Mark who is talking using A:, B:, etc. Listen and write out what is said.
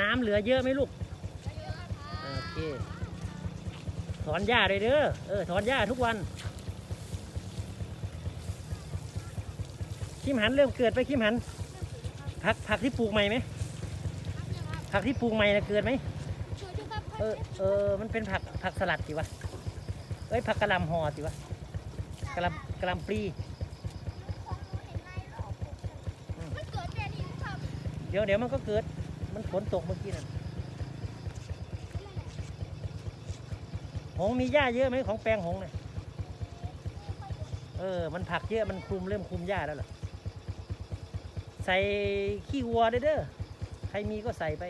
A: น้ำเหลือเยอะไหมลูกโอเคถอนหญ้าเลยเด้อเออถอนหญ้าทุกวันคิมหันเริ่มเกิดไปคิมหันผักผักที่ปลูกใหม่ไหมผักที่ปลูกใหม่นะเกิดไหมเออเออมันเป็นผักผักสลัดสิวะเอ้ยผักกระลำห่อสิวะกระลำกระลำปลี
B: เดี๋
A: ยวเดี๋ยวมันก็เกิด มันฝนตกเมื่อกี้นั่นหงมีหญ้าเยอะไหมของแปลงหงเนี่ยเออ มันผักเยอะ มันคลุมเริ่มคลุมหญ้าแล้วเหรอ ใส่ขี้วัวเด้อเด้อ ใครมีก็ใส่ไป